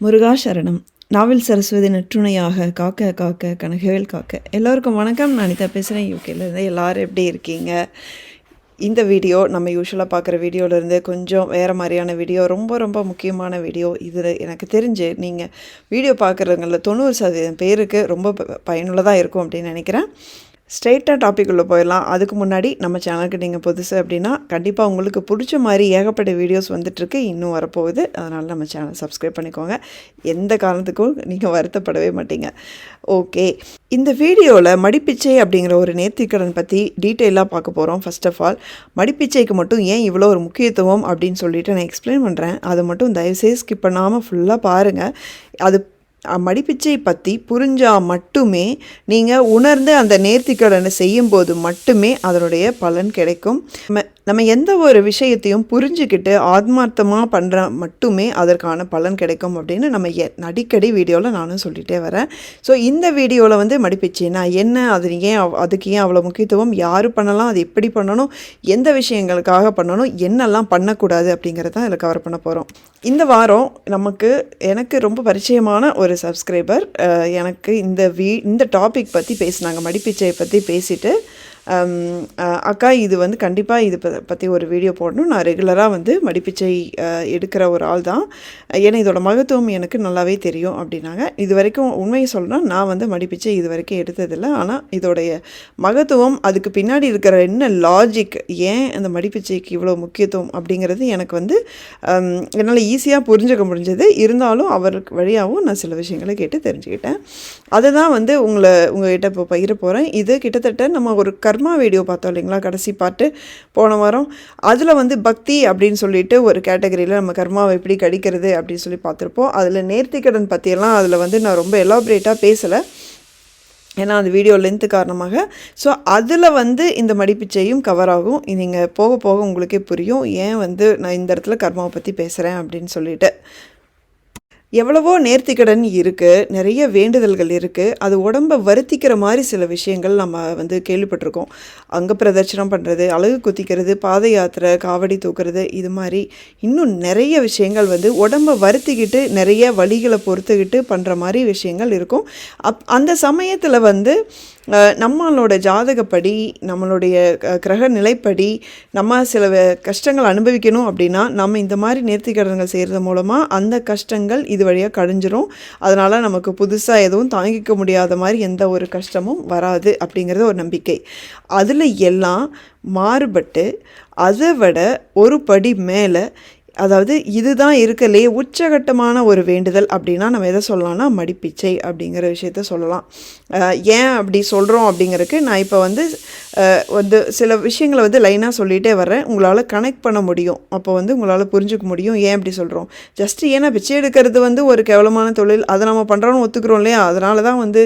முருகா சரணம். நாவல் சரஸ்வதி நற்றுணையாக காக்க காக்க கனகவேல் காக்க. எல்லோருக்கும் வணக்கம். நான் அனிதா பேசுகிறேன் யூகேலேருந்து எல்லோரும் எப்படி இருக்கீங்க? இந்த வீடியோ நம்ம யூஸ்வலாக பார்க்குற வீடியோலேருந்து கொஞ்சம் வேறு மாதிரியான வீடியோ ரொம்ப ரொம்ப முக்கியமான வீடியோ. இது எனக்கு தெரிஞ்சு நீங்கள் வீடியோ பார்க்குறவங்களில் தொண்ணூறு சதவீதம் பேருக்கு ரொம்ப ப- பயனுள்ளதாக இருக்கும் அப்படின்னு நினைக்கிறேன். ஸ்ட்ரெயிட்டாக டாபிக் உள்ளே போயிடலாம். அதுக்கு முன்னாடி நம்ம சேனலுக்கு நீங்கள் புதுசு அப்படின்னா கண்டிப்பாக உங்களுக்கு பிடிச்ச மாதிரி ஏகப்பட்ட வீடியோஸ் வந்துட்டுருக்கு. இன்னும் வரப்போகுது. அதனால் நம்ம சேனல் சப்ஸ்கிரைப் பண்ணிக்கோங்க. எந்த காரணத்துக்கும் நீங்கள் வருத்தப்படவே மாட்டீங்க. ஓகே. இந்த வீடியோவில் மடிப்பிச்சை அப்படிங்கிற ஒரு நேர்த்திக்கடன் பற்றி டீட்டெயிலாக பார்க்க போகிறோம். ஃபர்ஸ்ட் ஆஃப் ஆல் மடிப்பிச்சைக்கு மட்டும் ஏன் இவ்வளோ ஒரு முக்கியத்துவம் அப்படின்னு சொல்லிட்டு நான் எக்ஸ்பிளைன் பண்ணுறேன். அதை மட்டும் தயவுசெய்து ஸ்கிப் பண்ணாமல் ஃபுல்லாக பாருங்கள் அது மடிப்பிச்சை பற்றி புரிஞ்சால் மட்டுமே நீங்கள் உணர்ந்து அந்த நேர்த்திக்கடனை செய்யும்போது மட்டுமே அதனுடைய பலன் கிடைக்கும். நம்ம நம்ம எந்த ஒரு விஷயத்தையும் புரிஞ்சுக்கிட்டு ஆத்மார்த்தமாக பண்ணுற மட்டுமே அதற்கான பலன் கிடைக்கும் அப்படின்னு நம்ம எ- அடிக்கடி வீடியோவில் நானும் சொல்லிகிட்டே வரேன். ஸோ இந்த வீடியோவில் வந்து மடிப்பிச்சைனா என்ன? அது ஏன் அவ்- அதுக்கு ஏன் அவ்வளோ முக்கியத்துவம்? யார் பண்ணலாம்? அது எப்படி பண்ணணும்? எந்த விஷயங்களுக்காக பண்ணணும்? என்னெல்லாம் பண்ணக்கூடாது அப்படிங்கிறத அதில் கவர் பண்ண போகிறோம் இந்த வாரம் நமக்கு எனக்கு ரொம்ப பரிச்சயமான ஒரு சப்ஸ்கிரைபர் எனக்கு இந்த வீ இந்த டாபிக் பற்றி பேசினாங்க மடிப்பிச்சையை பற்றி பேசிட்டு அக்கா இது வந்து கண்டிப்பாக இது ப- பற்றி ஒரு வீடியோ போடணும். நான் ரெகுலராக வந்து மடிப்பிச்சை எடுக்கிற ஒரு ஆள் தான். ஏன்னா இதோட மகத்துவம் எனக்கு நல்லாவே தெரியும் அப்படின்னாங்க. இது வரைக்கும் உண்மையை சொல்லணும்னா நான் வந்து மடிப்பிச்சை இது வரைக்கும் எடுத்ததில்லை. ஆனால் இதோடைய மகத்துவம் அதுக்கு பின்னாடி இருக்கிற என்ன லாஜிக் ஏன் அந்த மடிப்பிச்சைக்கு இவ்வளோ முக்கியத்துவம் அப்படிங்கிறது எனக்கு வந்து என்னால் ஈஸியாக புரிஞ்சுக்க முடிஞ்சது. இருந்தாலும் அவருக்கு வழியாகவும் நான் சில விஷயங்களை கேட்டு தெரிஞ்சுக்கிட்டேன். அதை தான் வந்து உங்களை உங்கள்கிட்ட இப்போ பகிர போகிறேன் இது கிட்டத்தட்ட நம்ம ஒரு கர்மா வீடியோ பார்த்தோம் இல்லைங்களா கடைசி பாட்டு. போன வாரம் அதில் வந்து பக்தி அப்படின்னு சொல்லிட்டு ஒரு கேட்டகரியில் நம்ம கர்மாவை எப்படி கடிக்கிறது அப்படின்னு சொல்லி பார்த்துருப்போம். அதில் நேர்த்திக்கடன் பற்றியெல்லாம் அதில் வந்து நான் ரொம்ப எலாபரேட்டாக பேசலை. ஏன்னா அந்த வீடியோ லென்த்து காரணமாக. ஸோ அதில் வந்து இந்த மடிப்பிச்சையும் கவர் ஆகும். நீங்கள் போக போக உங்களுக்கே புரியும். ஏன் வந்து நான் இந்த இடத்துல கர்மாவை பற்றி பேசுகிறேன் அப்படின்னு சொல்லிட்டு. எவ்வளவோ நேர்த்திக்கடன் இருக்குது நிறைய வேண்டுதல்கள் இருக்குது அது உடம்பை வருத்திக்கிற மாதிரி சில விஷயங்கள் நம்ம வந்து கேள்விப்பட்டிருக்கோம். அங்க பிரதட்சணம் பண்ணுறது அழகு குத்திக்கிறது பாத யாத்திரை காவடி தூக்குறது இது மாதிரி இன்னும் நிறைய விஷயங்கள் வந்து உடம்பை வருத்திக்கிட்டு நிறைய வழிகளை பொறுத்துக்கிட்டு பண்ணுற மாதிரி விஷயங்கள் இருக்கும். அப் அந்த சமயத்தில் வந்து நம்மளோட ஜாதகப்படி நம்மளுடைய கிரக நிலைப்படி நம்ம சில கஷ்டங்கள் அனுபவிக்கணும் அப்படின்னா நம்ம இந்த மாதிரி நேர்த்திக்கடன்கள் செய்கிறது மூலமாக அந்த கஷ்டங்கள் இது வழியாக கழிஞ்சிரும் அதனால் நமக்கு புதுசாக எதுவும் தாங்கிக்க முடியாத மாதிரி எந்த ஒரு கஷ்டமும் வராது அப்படிங்கிறது ஒரு நம்பிக்கை. அதில் எல்லாம் மாறுபட்டு அதை விட ஒரு படி மேலே அதாவது இதுதான் இருக்கலே உச்சகட்டமான ஒரு வேண்டுதல் அப்படின்னா நம்ம எதை சொல்லலாம்னா மடிப்பிச்சை அப்படிங்கிற விஷயத்த சொல்லலாம். ஏன் அப்படி சொல்கிறோம் அப்படிங்கிறதுக்கு நான் இப்போ வந்து வந்து சில விஷயங்களை வந்து லைனாக சொல்லிகிட்டே வரேன் உங்களால் கனெக்ட் பண்ண முடியும். அப்போ வந்து உங்களால் புரிஞ்சுக்க முடியும் ஏன் அப்படி சொல்கிறோம் ஜஸ்ட் ஏன்னா பிச்சை எடுக்கிறது வந்து ஒரு கேவலமான தொழில். அதை நம்ம பண்ணுறோன்னு ஒத்துக்கிறோம் இல்லையா? அதனால தான் வந்து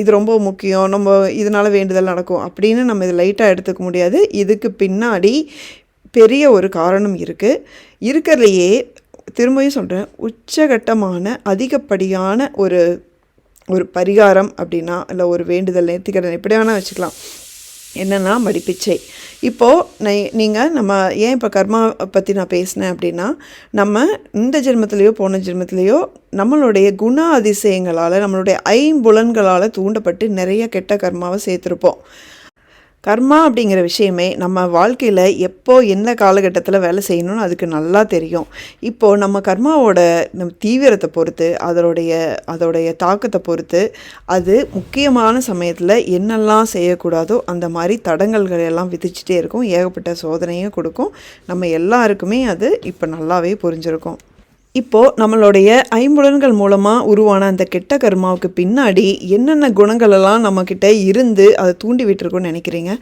இது ரொம்ப முக்கியம். நம்ம இதனால் வேண்டுதல் நடக்கும் அப்படின்னு நம்ம இதை லைட்டாக எடுத்துக்க முடியாது. இதுக்கு பின்னாடி பெரிய ஒரு காரணம் இருக்குது இருக்கிறதுலையே திரும்பியும் சொல்கிறேன் உச்சகட்டமான அதிகப்படியான ஒரு ஒரு பரிகாரம் அப்படின்னா இல்லை ஒரு வேண்டுதல் நேர்த்திக்கடன் எப்படி வேணால் வச்சுக்கலாம். என்னென்னா மடிப்பிச்சை. இப்போது நீங்கள் நம்ம ஏன் இப்போ கர்மா பற்றி நான் பேசினேன் அப்படின்னா நம்ம இந்த ஜென்மத்திலேயோ போன ஜென்மத்திலேயோ நம்மளுடைய குண அதிசயங்களால் நம்மளுடைய ஐம்புலன்களால் தூண்டப்பட்டு நிறைய கெட்ட கர்மாவை சேர்த்துருப்போம். கர்மா அப்படிங்கிற விஷயமே நம்ம வாழ்க்கையில் எப்போ என்ன காலகட்டத்தில் வேலை செய்யணும்னு அதுக்கு நல்லா தெரியும். இப்போது நம்ம கர்மாவோட நம்ம தீவிரத்தை பொறுத்து அதனுடைய அதோடைய தாக்கத்தை பொறுத்து அது முக்கியமான சமயத்தில் என்னெல்லாம் செய்யக்கூடாதோ அந்த மாதிரி தடங்கல்கள் எல்லாம் விதிச்சுட்டே இருக்கும். ஏகப்பட்ட சோதனையும் கொடுக்கும். நம்ம எல்லாருக்குமே அது இப்போ நல்லாவே புரிஞ்சிருக்கும். இப்போது நம்மளுடைய ஐம்புலன்கள் மூலமாக உருவான அந்த கெட்ட கர்மாவுக்கு பின்னாடி என்னென்ன குணங்களெல்லாம் நம்மக்கிட்ட இருந்து அதை தூண்டி விட்டுருக்கோன்னு நினைக்கிறீங்க?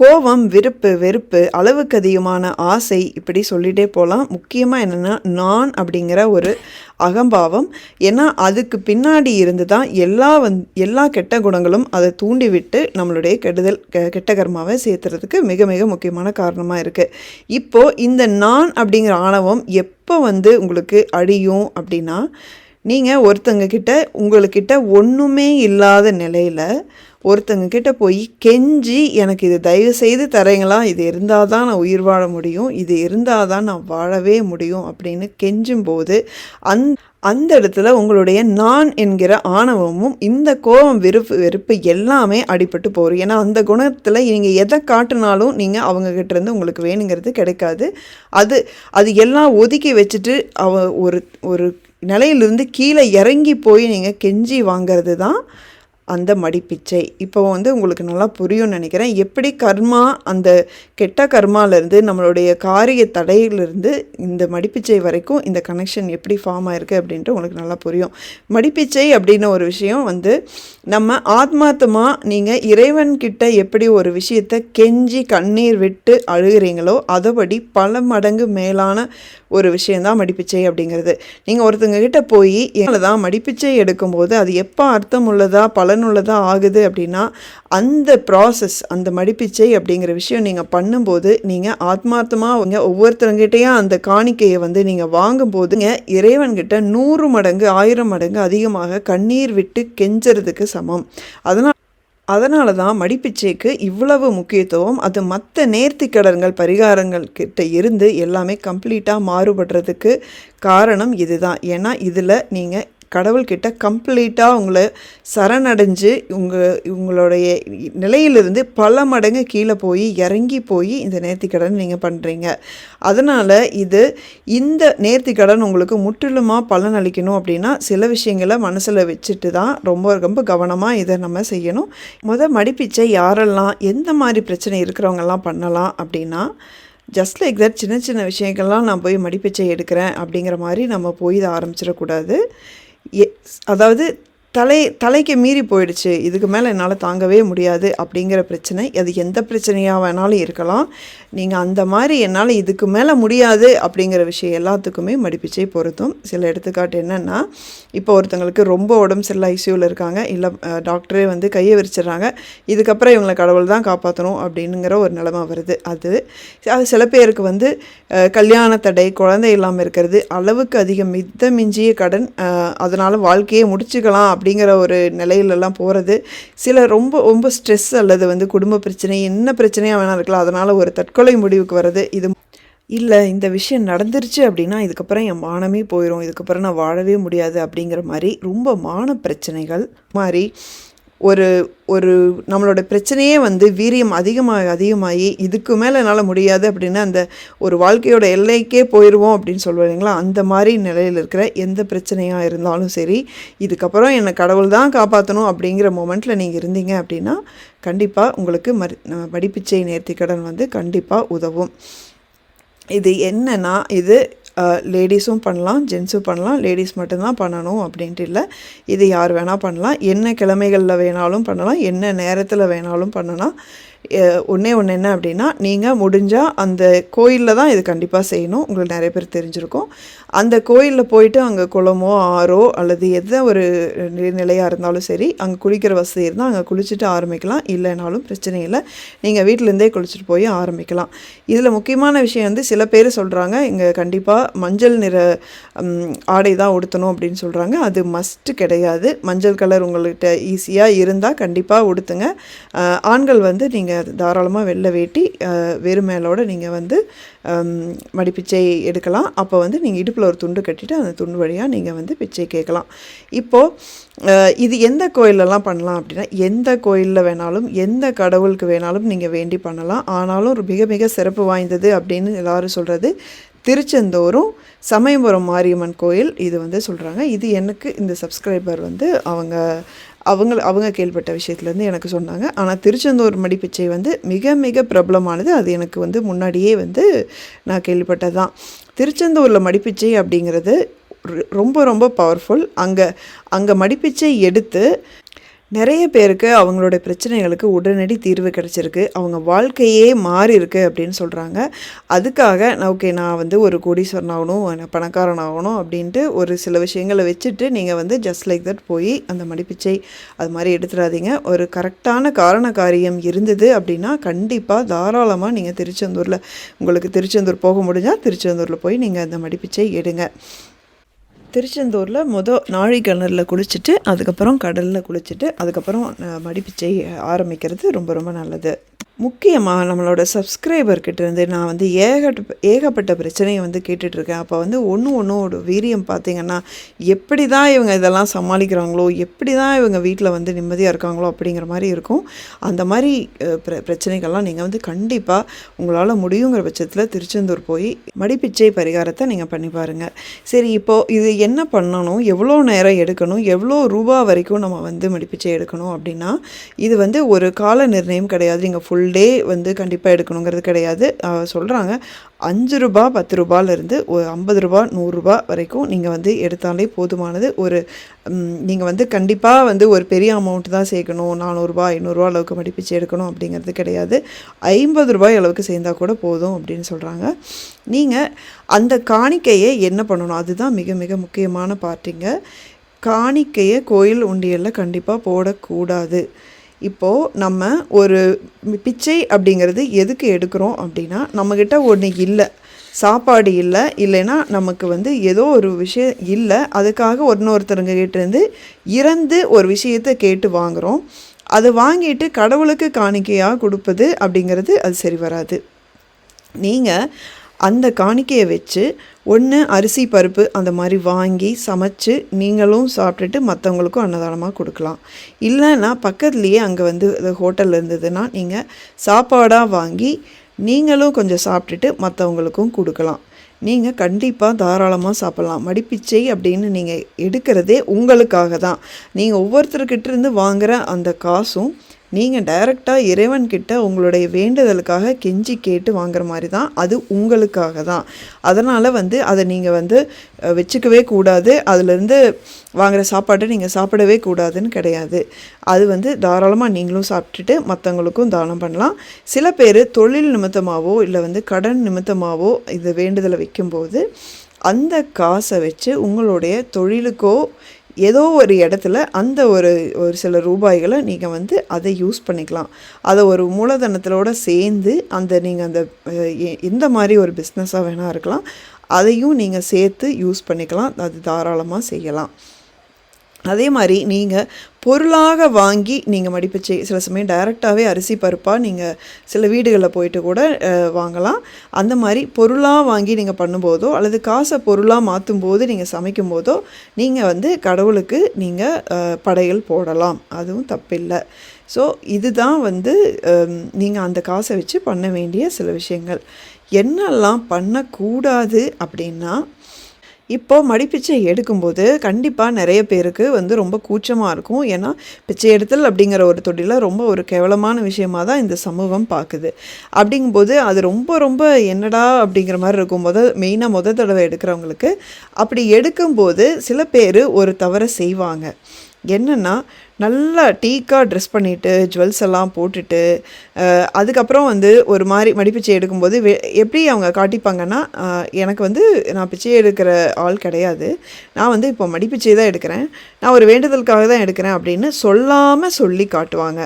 கோபம் விருப்பு வெறுப்பு அளவுக்கு அதிகமான ஆசை இப்படி சொல்லிகிட்டே போகலாம் முக்கியமாக என்னென்னா நான் அப்படிங்கிற ஒரு அகம்பாவம். ஏன்னா அதுக்கு பின்னாடி இருந்து தான் எல்லா வந் எல்லா கெட்ட குணங்களும் அதை தூண்டிவிட்டு நம்மளுடைய கெடுதல் கெட்ட கர்மாவை சேர்த்துறதுக்கு மிக மிக முக்கியமான காரணமாக இருக்குது இப்போது இந்த நான் அப்படிங்கிற ஆணவம் எப்போ வந்து உங்களுக்கு அழியும் அப்படின்னா நீங்கள் ஒருத்தங்க கிட்ட உங்கள்கிட்ட ஒன்றுமே இல்லாத நிலையில் ஒருத்தங்க கிட்ட போய் கெஞ்சி எனக்கு இது தயவு செய்து தரீங்களா இது இருந்தால் தான் நான் உயிர் வாழ முடியும். இது இருந்தால் தான் நான் வாழவே முடியும். அப்படின்னு கெஞ்சும்போது அந் அந்த இடத்துல உங்களுடைய நான் என்கிற ஆணவமும் இந்த கோபம் வெறுப்பு வெறுப்பு எல்லாமே அடிபட்டு போகும் ஏன்னா அந்த குணத்தில் நீங்கள் எதை காட்டினாலும் நீங்கள் அவங்கக்கிட்டேருந்து உங்களுக்கு வேணுங்கிறது கிடைக்காது. அது அது எல்லாம் ஒதுக்கி வச்சுட்டு அவ ஒரு ஒரு நிலையிலிருந்து கீழே இறங்கி போய் நீங்கள் கெஞ்சி வாங்கிறது தான் அந்த மடிப்பிச்சை. இப்போ வந்து உங்களுக்கு நல்லா புரியும்னு நினைக்கிறேன். எப்படி கர்மா அந்த கெட்ட கர்மாலேருந்து நம்மளுடைய காரிய தடையிலிருந்து இந்த மடிப்பிச்சை வரைக்கும் இந்த கனெக்ஷன் எப்படி ஃபார்ம் ஆயிருக்கு அப்படின்ட்டு உங்களுக்கு நல்லா புரியும். மடிப்பிச்சை அப்படின்னு ஒரு விஷயம் வந்து நம்ம ஆத்மார்த்தமாக நீங்கள் இறைவன்கிட்ட எப்படி ஒரு விஷயத்தை கெஞ்சி கண்ணீர் விட்டு அழுகிறீங்களோ அதுபடி பல மடங்கு மேலான ஒரு விஷயந்தான் மடிப்பிச்சை அப்படிங்கிறது. நீங்கள் ஒருத்தங்க கிட்ட போய் எங்களை தான் மடிப்பிச்சை எடுக்கும்போது அது எப்போ அர்த்தம் உள்ளதா பலனுள்ளதா ஆகுது அப்படின்னா அந்த ப்ராசஸ் அந்த மடிப்பிச்சை அப்படிங்கிற விஷயம் நீங்கள் பண்ணும்போது நீங்கள் ஆத்மார்த்தமாக அவங்க ஒவ்வொருத்தரங்கிட்டையும் அந்த காணிக்கையை வந்து நீங்கள் வாங்கும்போதுங்க இறைவன்கிட்ட நூறு மடங்கு ஆயிரம் மடங்கு அதிகமாக கண்ணீர் விட்டு கெஞ்சறதுக்கு சமம். அதனால் அதனால தான் மடிப்பிச்சைக்கு இவ்வளவு முக்கியத்துவம் அது மற்ற நேர்த்தி கடன்கள் பரிகாரங்கள் கிட்ட இருந்து எல்லாமே கம்ப்ளீட்டாக மாறுபடுறதுக்கு காரணம் இதுதான். ஏன்னா இதில் நீங்கள் கடவுள்கிட்ட கம்ப்ளீட்டாக உங்களை சரணடைஞ்சு உங்கள் உங்களுடைய நிலையிலிருந்து பல மடங்கு கீழே போய் இறங்கி போய் இந்த நேர்த்திக்கடன் நீங்கள் பண்ணுறீங்க அதனால் இது இந்த நேர்த்திக்கடன் உங்களுக்கு முற்றிலுமாக பலன் அளிக்கணும் அப்படின்னா சில விஷயங்களை மனசில் வச்சுட்டு தான் ரொம்ப ரொம்ப கவனமாக இதை நம்ம செய்யணும். முத மடிப்பிச்சை யாரெல்லாம் எந்த மாதிரி பிரச்சனை இருக்கிறவங்கெல்லாம் பண்ணலாம் அப்படின்னா ஜஸ்ட் லைக் தட் சின்ன சின்ன விஷயங்கள்லாம் நான் போய் மடிப்பிச்சை எடுக்கிறேன் அப்படிங்கிற மாதிரி நம்ம போய் இதை ஆரம்பிச்சிடக்கூடாது. அதாவது தலை தலைக்கு மீறி போயிடுச்சு. இதுக்கு மேலே என்னால் தாங்கவே முடியாது அப்படிங்கிற பிரச்சனை. அது எந்த பிரச்சனையாக வேணாலும் இருக்கலாம். நீங்கள் அந்த மாதிரி என்னால் இதுக்கு மேலே முடியாது அப்படிங்கிற விஷயம் எல்லாத்துக்குமே மடிப்பிச்சை பொருத்தும். சில எடுத்துக்காட்டு என்னென்னா இப்போ ஒருத்தங்களுக்கு ரொம்ப உடம்பு சரியில்லை ஐசியூவில் இருக்காங்க. இல்லை டாக்டரே வந்து கையை விரிச்சிடுறாங்க. இதுக்கப்புறம் இவங்களை கடவுள் தான் காப்பாற்றணும் அப்படிங்கிற ஒரு நிலைமை வருது. அது அது சில பேருக்கு வந்து கல்யாண தடை குழந்தை இல்லாமல் இருக்கிறது அளவுக்கு அதிகம் மித்த மிஞ்சிய கடன் அதனால் வாழ்க்கையை முடிச்சுக்கலாம் அப்படிங்கிற ஒரு நிலையிலலாம் போகிறது சில ரொம்ப ரொம்ப ஸ்ட்ரெஸ் அல்லது வந்து குடும்ப பிரச்சனை என்ன பிரச்சனையாக வேணால் இருக்கலாம். அதனால் ஒரு தற்கொலை முடிவுக்கு வர்றது இது இல்லை இந்த விஷயம் நடந்துருச்சு அப்படின்னா இதுக்கப்புறம் என் மானமே போயிடும் இதுக்கப்புறம் நான் வாழவே முடியாது அப்படிங்கிற மாதிரி ரொம்ப மான பிரச்சனைகள் மாதிரி ஒரு ஒரு நம்மளோட பிரச்சனையே வந்து வீரியம் அதிகமாக அதிகமாகி இதுக்கு மேலே என்னால் முடியாது அப்படின்னு அந்த ஒரு வாழ்க்கையோட எல்லைக்கே போயிடுவோம் அப்படின்னு சொல்லுவாங்களா அந்த மாதிரி நிலையில் இருக்கிற எந்த பிரச்சனையாக இருந்தாலும் சரி இதுக்கப்புறம் என்னை கடவுள் தான் காப்பாற்றணும் அப்படிங்கிற மூமெண்ட்டில் நீங்கள் இருந்தீங்க அப்படின்னா கண்டிப்பாக உங்களுக்கு மரி படிப்பிச்சை நேர்த்திக்கடன் வந்து கண்டிப்பாக உதவும். இது என்னன்னா இது லேடிஸும் பண்ணலாம் ஜென்ஸும் பண்ணலாம் லேடிஸ் மட்டும்தான் பண்ணணும் அப்படின்ட்டு இல்லை. இது யார் வேணால் பண்ணலாம். என்ன கிழமைகளில் வேணாலும் பண்ணலாம் என்ன நேரத்தில் வேணாலும் பண்ணலாம். ஒன்றே ஒன்று என்ன அப்படின்னா நீங்கள் முடிஞ்சால் அந்த கோயிலில் தான் இது கண்டிப்பாக செய்யணும். உங்களுக்கு நிறைய பேர் தெரிஞ்சிருக்கும். அந்த கோயிலில் போயிட்டு அங்கே குளமோ ஆறோ அல்லது எந்த ஒரு நிலையாக இருந்தாலும் சரி அங்கே குளிக்கிற வசதி இருந்தால் அங்கே குளிச்சுட்டு ஆரம்பிக்கலாம். இல்லைனாலும் பிரச்சனை இல்லை. நீங்கள் வீட்டிலேருந்தே குளிச்சுட்டு போய் ஆரம்பிக்கலாம். இதில் முக்கியமான விஷயம் வந்து சில பேர் சொல்கிறாங்க இங்கே கண்டிப்பாக மஞ்சள் நிற ஆடை தான் உடுத்தணும் அப்படின்னு சொல்கிறாங்க அது மஸ்ட்டு கிடையாது. மஞ்சள் கலர் உங்கள்கிட்ட ஈஸியாக இருந்தால் கண்டிப்பாக உடுத்துங்க. ஆண்கள் வந்து நீங்கள் நீங்கள் தாராளமாக வெளில வேட்டி வெறும் மேலோடு நீங்கள் வந்து மடி பிச்சை எடுக்கலாம். அப்போ வந்து நீங்கள் இடுப்பில் ஒரு துண்டு கட்டிட்டு அந்த துண்டு வழியாக நீங்கள் வந்து பிச்சை கேட்கலாம். இப்போது இது எந்த கோயிலெல்லாம் பண்ணலாம் அப்படின்னா எந்த கோயிலில் வேணாலும் எந்த கடவுளுக்கு வேணாலும் நீங்கள் வேண்டி பண்ணலாம். ஆனாலும் ஒரு மிக மிக சிறப்பு வாய்ந்தது அப்படின்னு எல்லோரும் சொல்கிறது திருச்செந்தூரும் சமயபுரம் மாரியம்மன் கோயில் இது வந்து சொல்கிறாங்க இது எனக்கு இந்த சப்ஸ்கிரைபர் வந்து அவங்க அவங்க அவங்க கேள்விப்பட்ட விஷயத்துலேருந்து எனக்கு சொன்னாங்க. ஆனால் திருச்செந்தூர் மடிப்பிச்சை வந்து மிக மிக பிரபலமானது. அது எனக்கு வந்து முன்னாடியே வந்து நான் கேள்விப்பட்டது தான். திருச்செந்தூரில் மடிப்பிச்சை அப்படிங்கிறது ரொம்ப ரொம்ப பவர்ஃபுல் அங்கே அங்கே மடிப்பிச்சை எடுத்து நிறைய பேருக்கு அவங்களோட பிரச்சனைகளுக்கு உடனடி தீர்வு கிடச்சிருக்கு. அவங்க வாழ்க்கையே மாறி இருக்கு அப்படின்னு சொல்கிறாங்க அதுக்காக ஓகே நான் வந்து ஒரு கோடீஸ்வரன் ஆகணும் பணக்காரன் ஆகணும் அப்படின்ட்டு ஒரு சில விஷயங்களை வச்சுட்டு நீங்கள் வந்து ஜஸ்ட் லைக் தட் போய் அந்த மடிப்பிச்சை அது மாதிரி எடுத்துடாதீங்க. ஒரு கரெக்டான காரண காரியம் இருந்தது அப்படின்னா கண்டிப்பாக தாராளமாக நீங்கள் திருச்செந்தூரில் உங்களுக்கு திருச்செந்தூர் போக முடிஞ்சால் திருச்செந்தூரில் போய் நீங்கள் அந்த மடிப்பிச்சை எடுங்க. திருச்செந்தூரில் மொதல் நாழி கிணறுல குளிச்சுட்டு அதுக்கப்புறம் கடலில் குளிச்சுட்டு அதுக்கப்புறம் மடிப்பிச்சை ஆரம்பிக்கிறது ரொம்ப ரொம்ப நல்லது. முக்கியமாக நம்மளோட சப்ஸ்கிரைபர்கிட்டேருந்து நான் வந்து ஏகட்ட ஏகப்பட்ட பிரச்சனையை வந்து கேட்டுட்ருக்கேன். அப்போ வந்து ஒன்று ஒன்றோட வீரியம் பார்த்தீங்கன்னா எப்படி தான் இவங்க இதெல்லாம் சமாளிக்கிறாங்களோ எப்படி தான் இவங்க வீட்டில் வந்து நிம்மதியாக இருக்காங்களோ அப்படிங்கிற மாதிரி இருக்கும். அந்த மாதிரி பிர பிரச்சனைகள்லாம் நீங்கள் வந்து கண்டிப்பாக உங்களால் முடியுங்கிற பட்சத்தில் திருச்செந்தூர் போய் மடிப்பிச்சை பரிகாரத்தை நீங்கள் பண்ணி பாருங்கள் சரி இப்போது இது என்ன பண்ணணும்? எவ்வளோ நேரம் எடுக்கணும்? எவ்வளோ ரூபா வரைக்கும் நம்ம வந்து மடிப்பிச்சை எடுக்கணும் அப்படின்னா இது வந்து ஒரு கால நிர்ணயம் கிடையாது. நீங்கள் ஃபுல் ஃபுல் டே வந்து கண்டிப்பாக எடுக்கணுங்கிறது கிடையாது. சொல்கிறாங்க அஞ்சு ரூபா பத்து ரூபாயிலிருந்து ஒரு ஐம்பது ரூபா நூறுரூபா வரைக்கும் நீங்கள் வந்து எடுத்தாலே போதுமானது. ஒரு நீங்கள் வந்து கண்டிப்பாக வந்து ஒரு பெரிய அமௌண்ட் தான் சேர்க்கணும். நானூறுரூபா ஐநூறுரூவா அளவுக்கு மடிப்பிச்சு எடுக்கணும் அப்படிங்கிறது கிடையாது. ஐம்பது ரூபாய் அளவுக்கு சேர்ந்தால் கூட போதும் அப்படின்னு சொல்கிறாங்க நீங்கள் அந்த காணிக்கையை என்ன பண்ணணும்? அதுதான் மிக மிக முக்கியமான பார்ட்டிங்க காணிக்கையை கோயில் உண்டியலில் கண்டிப்பாக போடக்கூடாது. இப்போது நம்ம ஒரு பிச்சை அப்படிங்கிறது எதுக்கு எடுக்கிறோம் அப்படின்னா நம்மக்கிட்ட ஒன்று இல்லை சாப்பாடு இல்லை இல்லைன்னா நமக்கு வந்து ஏதோ ஒரு விஷயம் இல்லை அதுக்காக இன்னொருத்தருங்க கிட்டேருந்து இறந்து ஒரு விஷயத்தை கேட்டு வாங்குகிறோம் அதை வாங்கிட்டு கடவுளுக்கு காணிக்கையாக கொடுப்பது அப்படிங்கிறது அது சரி வராது. நீங்கள் அந்த காணிக்கையை வச்சு ஒன்று அரிசி பருப்பு அந்த மாதிரி வாங்கி சமைச்சு நீங்களும் சாப்பிட்டுட்டு மற்றவங்களுக்கும் அன்னதானமாக கொடுக்கலாம். இல்லைன்னா பக்கத்துலேயே அங்கே வந்து ஹோட்டல் இருந்ததுன்னா நீங்கள் சாப்பாடாக வாங்கி நீங்களும் கொஞ்சம் சாப்பிட்டுட்டு மற்றவங்களுக்கும் கொடுக்கலாம். நீங்கள் கண்டிப்பாக தாராளமாக சாப்பிட்லாம். மடிப்பிச்சை அப்படின்னு நீங்கள் எடுக்கிறதே உங்களுக்காக தான் நீங்கள் ஒவ்வொருத்தர்கிட்ட இருந்து வாங்குகிற அந்த காசும் நீங்கள் டைரெக்டாக இறைவன்கிட்ட உங்களுடைய வேண்டுதலுக்காக கெஞ்சி கேட்டு வாங்குற மாதிரி தான் அது உங்களுக்காக தான். அதனால் வந்து அதை நீங்கள் வந்து வச்சுக்கவே கூடாது. அதுலேருந்து வாங்குகிற சாப்பாட்டை நீங்கள் சாப்பிடவே கூடாதுன்னு கிடையாது. அது வந்து தாராளமாக நீங்களும் சாப்பிட்டுட்டு மற்றவங்களுக்கும் தானம் பண்ணலாம். சில பேர் தொழில் நிமித்தமாகவோ இல்லை வந்து கடன் நிமித்தமாகவோ இது வேண்டுதலை வைக்கும்போது அந்த காசை வச்சு உங்களுடைய தொழிலுக்கோ ஏதோ ஒரு இடத்துல அந்த ஒரு ஒரு சில ரூபாய்களை நீங்கள் வந்து அதை யூஸ் பண்ணிக்கலாம். அதை ஒரு மூலதனத்திலோடு சேர்ந்து அந்த நீங்கள் அந்த இந்த எந்த மாதிரி ஒரு பிஸ்னஸாக வேணால் இருக்கலாம். அதையும் நீங்கள் சேர்த்து யூஸ் பண்ணிக்கலாம். அது தாராளமாக செய்யலாம். அதே மாதிரி நீங்கள் பொருளாக வாங்கி நீங்கள் மடிப்பிச்சை சில சமயம் டைரெக்டாகவே அரிசி பருப்பாக நீங்கள் சில வீடுகளில் போயிட்டு கூட வாங்கலாம். அந்த மாதிரி பொருளாக வாங்கி நீங்கள் பண்ணும்போதோ அல்லது காசை பொருளாக மாற்றும் போது நீங்கள் சமைக்கும் போதோ நீங்கள் வந்து கடவுளுக்கு நீங்கள் படையல் போடலாம். அதுவும் தப்பில்லை. ஸோ இதுதான் வந்து நீங்கள் அந்த காசை வச்சு பண்ண வேண்டிய சில விஷயங்கள். என்னெல்லாம் பண்ணக்கூடாது அப்படின்னா இப்போ மடிப்பிச்சை எடுக்கும்போது கண்டிப்பாக நிறைய பேருக்கு வந்து ரொம்ப கூச்சமாக இருக்கும். ஏன்னா பிச்சை எடுத்தல் அப்படிங்கிற ஒரு தொழிலை ரொம்ப ஒரு கேவலமான விஷயமா தான் இந்த சமூகம் பார்க்குது அப்படிங்கும்போது அது ரொம்ப ரொம்ப என்னடா அப்படிங்கிற மாதிரி இருக்கும். முத மெயினாக முத தடவை எடுக்கிறவங்களுக்கு. அப்படி எடுக்கும்போது சில பேர் ஒரு தவறை செய்வாங்க. என்னென்னா நல்லா டீக்காக ட்ரெஸ் பண்ணிவிட்டு ஜுவல்ஸ் எல்லாம் போட்டுட்டு அதுக்கப்புறம் வந்து ஒரு மாதிரி மடிப்பிச்சை எடுக்கும்போது வெ எப்படி அவங்க காட்டிப்பாங்கன்னா எனக்கு வந்து நான் பிச்சை எடுக்கிற ஆள் கிடையாது. நான் வந்து இப்போ மடிப்பிச்சை தான் எடுக்கிறேன். நான் ஒரு வேண்டுதலுக்காக தான் எடுக்கிறேன் அப்படின்னு சொல்லாமல் சொல்லி காட்டுவாங்க.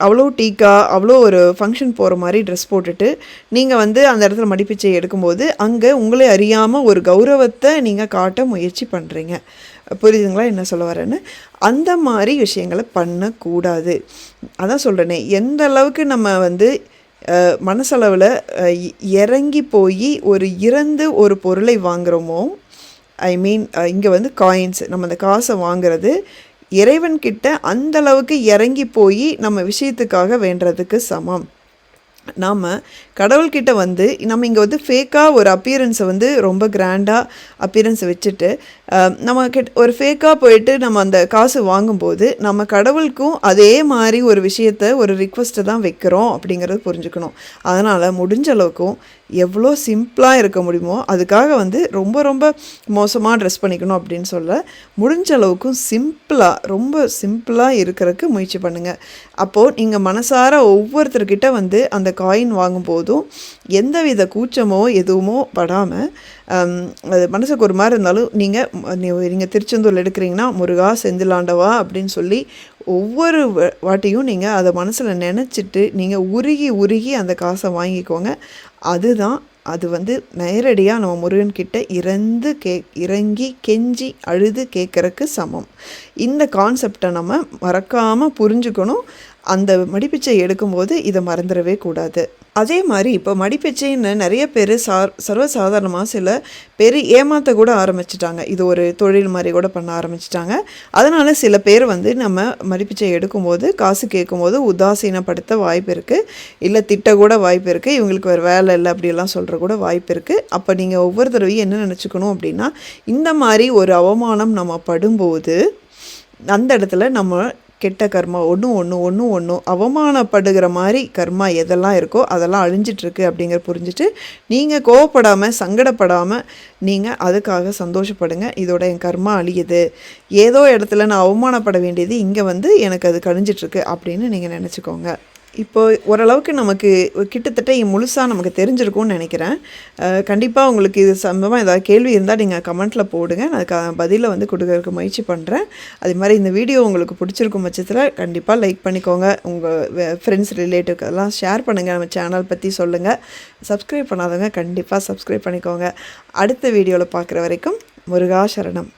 அவ்வளோ டீக்கா அவ்வளோ ஒரு ஃபங்க்ஷன் போகிற மாதிரி ட்ரெஸ் போட்டுட்டு நீங்கள் வந்து அந்த இடத்துல மடிப்பிச்சை எடுக்கும்போது அங்கே உங்களை அறியாமல் ஒரு கௌரவத்தை நீங்கள் காட்ட முயற்சி பண்ணுறீங்க புரியுதுங்களா? என்ன சொல்ல வரேன்னு? அந்த மாதிரி விஷயங்களை பண்ணக்கூடாது. அதான் சொல்கிறேனே எந்த அளவுக்கு நம்ம வந்து மனசளவில் இறங்கி போய் ஒரு இறந்து ஒரு பொருளை வாங்குகிறோமோ ஐ மீன் இங்கே வந்து காயின்ஸ் நம்ம அந்த காசை வாங்குறது இறைவன்கிட்ட அந்த அளவுக்கு இறங்கி போய் நம்ம விஷயத்துக்காக வேண்டுறதுக்கு சமம். நாம் கடவுள்கிட்ட வந்து நம்ம இங்கே வந்து ஃபேக்காக ஒரு அப்பியரன்ஸை வந்து ரொம்ப கிராண்டாக அப்பியரன்ஸை வச்சுட்டு நம்ம கிட்ட ஒரு ஃபேக்காக போயிட்டு நம்ம அந்த காசு வாங்கும்போது நம்ம கடவுளுக்கும் அதே மாதிரி ஒரு விஷயத்த ஒரு ரிக்வஸ்ட்டை தான் வைக்கிறோம் அப்படிங்கிறது புரிஞ்சுக்கணும். அதனால் முடிஞ்ச அளவுக்கும் எவ்வளோ சிம்பிளாக இருக்க முடியுமோ அதுக்காக வந்து ரொம்ப ரொம்ப மோசமாக ட்ரெஸ் பண்ணிக்கணும் அப்படின்னு சொல்ல முடிஞ்ச அளவுக்கும் சிம்பிளாக ரொம்ப சிம்பிளாக இருக்கிறதுக்கு முயற்சி பண்ணுங்கள் அப்போது நீங்கள் மனசார ஒவ்வொருத்தர்கிட்ட வந்து அந்த காயின் வாங்கும்போதும் எந்தவித கூச்சமோ எதுவுமோ படாமல் அது மனசுக்கு ஒரு மாதிரி இருந்தாலும் நீங்கள் நீங்கள் திருச்செந்தூரில் எடுக்கிறீங்கன்னா முருகா செந்திலாண்டவா அப்படின்னு சொல்லி ஒவ்வொரு வாட்டியும் நீங்கள் அதை மனசில் நினச்சிட்டு நீங்கள் உருகி உருகி அந்த காசை வாங்கிக்கோங்க. அதுதான் அது வந்து நேரடியாக நம்ம முருகன்கிட்ட இறந்து கே இறங்கி கெஞ்சி அழுது கேட்குறக்கு சமம். இந்த கான்செப்டை நம்ம மறக்காமல் புரிஞ்சுக்கணும். அந்த மடிப்பிச்சை எடுக்கும்போது இதை மறந்துடவே கூடாது. அதே மாதிரி இப்போ மடிப்பிச்சைன்னு நிறைய பேர் சா சர்வசாதாரணமாக சில பேர் ஏமாற்ற கூட ஆரம்பிச்சிட்டாங்க. இது ஒரு தொழில் மாதிரி கூட பண்ண ஆரம்பிச்சிட்டாங்க. அதனால் சில பேர் வந்து நம்ம மடிப்பிச்சை எடுக்கும்போது காசு கேட்கும்போது உதாசீனப்படுத்த வாய்ப்பு இருக்குது இல்லை திட்ட கூட வாய்ப்பு இருக்குது இவங்களுக்கு வேறு வேலை இல்லை அப்படிலாம் சொல்கிற கூட வாய்ப்பு இருக்குது அப்போ நீங்கள் ஒவ்வொரு தடவையும் என்ன நினச்சிக்கணும் அப்படின்னா இந்த மாதிரி ஒரு அவமானம் நம்ம படும்போது அந்த இடத்துல நம்ம கெட்ட கர்மா ஒன்று ஒன்று ஒன்று ஒன்று அவமானப்படுகிற மாதிரி கர்மா எதெல்லாம் இருக்கோ அதெல்லாம் அழிஞ்சிட்ருக்கு அப்படிங்கிற புரிஞ்சுட்டு நீங்கள் கோவப்படாமல் சங்கடப்படாமல் நீங்கள் அதுக்காக சந்தோஷப்படுங்க. இதோட என் கர்மா அழியுது. ஏதோ இடத்துல நான் அவமானப்பட வேண்டியது இங்கே வந்து எனக்கு அது கழிஞ்சிட்ருக்கு அப்படின்னு நீங்கள் நினச்சிக்கோங்க. இப்போ ஓரளவுக்கு நமக்கு கிட்டத்தட்ட முழுசாக நமக்கு தெரிஞ்சிருக்கும்னு நினைக்கிறேன். கண்டிப்பாக உங்களுக்கு இது சம்பவமாக ஏதாவது கேள்வி இருந்தால் நீங்கள் கமெண்ட்டில் போடுங்க. நான் அதுக்கு பதிலை வந்து கொடுக்கறதுக்கு முயற்சி பண்ணுறேன் அதே மாதிரி இந்த வீடியோ உங்களுக்கு பிடிச்சிருக்கும் பட்சத்தில் கண்டிப்பாக லைக் பண்ணிக்கோங்க. உங்கள் ஃப்ரெண்ட்ஸ் ரிலேட்டிவ்க்கு அதெல்லாம் ஷேர் பண்ணுங்கள் நம்ம சேனல் பற்றி சொல்லுங்கள் சப்ஸ்கிரைப் பண்ணாதவங்க கண்டிப்பாக சப்ஸ்கிரைப் பண்ணிக்கோங்க. அடுத்த வீடியோவில் பார்க்குற வரைக்கும் முருகா சரணம்.